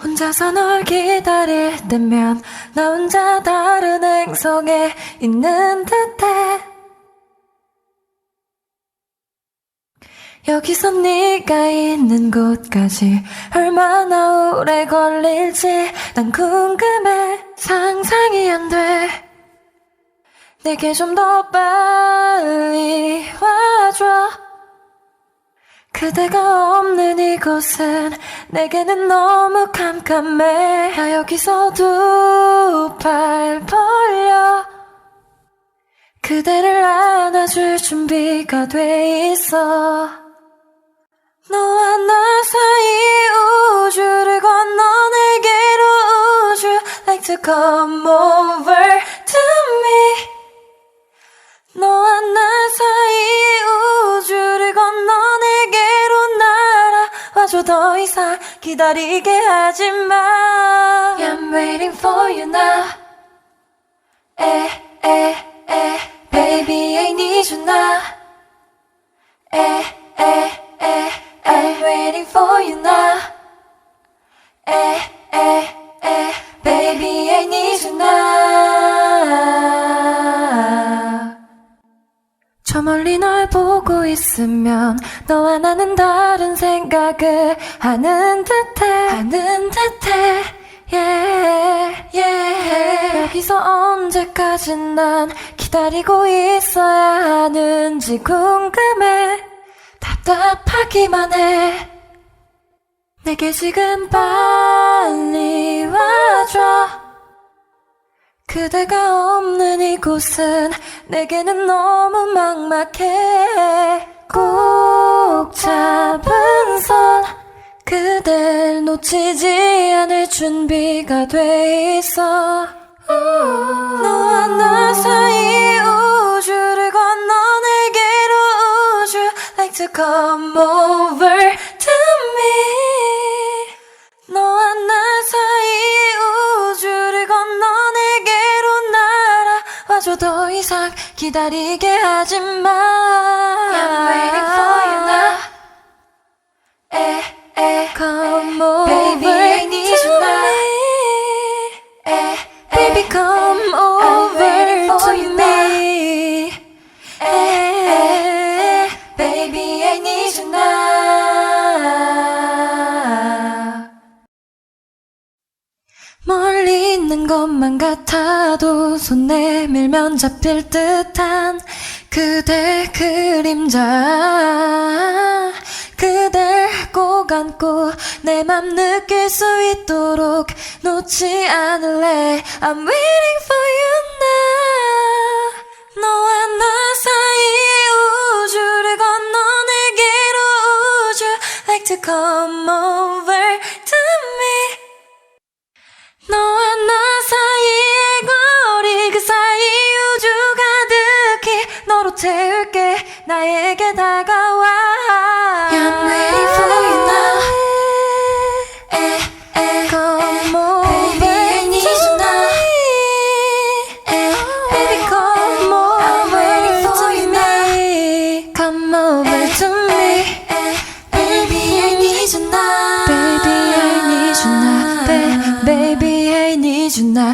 혼자서 널 기다릴 때면 나 혼자 다른 행성에 있는 듯해. 여기서 네가 있는 곳까지 얼마나 오래 걸릴지 난 궁금해. 상상이 안 돼. 내게 좀 더 빨리 와줘 그대가 없는 이곳은 내게는 너무 캄캄해. 나 여기서 두 팔 벌려. 그대를 안아줄 준비가 돼 있어. 너와 나 사이 우주를 건너 내게로 우주. Like to come 날아와줘 더 이상 기다리게 하지 마 I'm waiting for you now 에, 에, 에 Baby I need you now 에, 에, 에 I'm waiting for you now 에, 에, 에 멀리 널 보고 있으면 너와 나는 다른 생각을 하는 듯해. 하는 듯해. Yeah, yeah. 여기서 언제까지 난 기다리고 있어야 하는지 궁금해. 답답하기만 해. 내게 지금 빨리 와줘 그대가 없는 이곳은 내게는 너무 막막해. 꼭 잡은 손 그댈 놓치지 않을 준비가 돼 있어. 너와 나 사이 우주를 건너 내게로 우주. Like to come over 날아와줘 더 이상 기다리게 하지 마 I'm waiting for you now 에, 에, come over Baby I need you now 에, Baby come over to me 에, 에, Baby I need you now 것만 같아도 손 내밀면 잡힐 듯한 그대 그림자. 그댈 꼭 안고 내 맘 느낄 수 있도록 놓지 않을래. I'm waiting for you now. 너와 나 사이 우주를 건너 내게로 우주. Like to come over 나에게 다가와 I'm waiting for you now 에, 에, come over Baby I need you now 에, Baby come over to me Come over to me Baby I need you now Baby I need you now Ba- Baby I need you now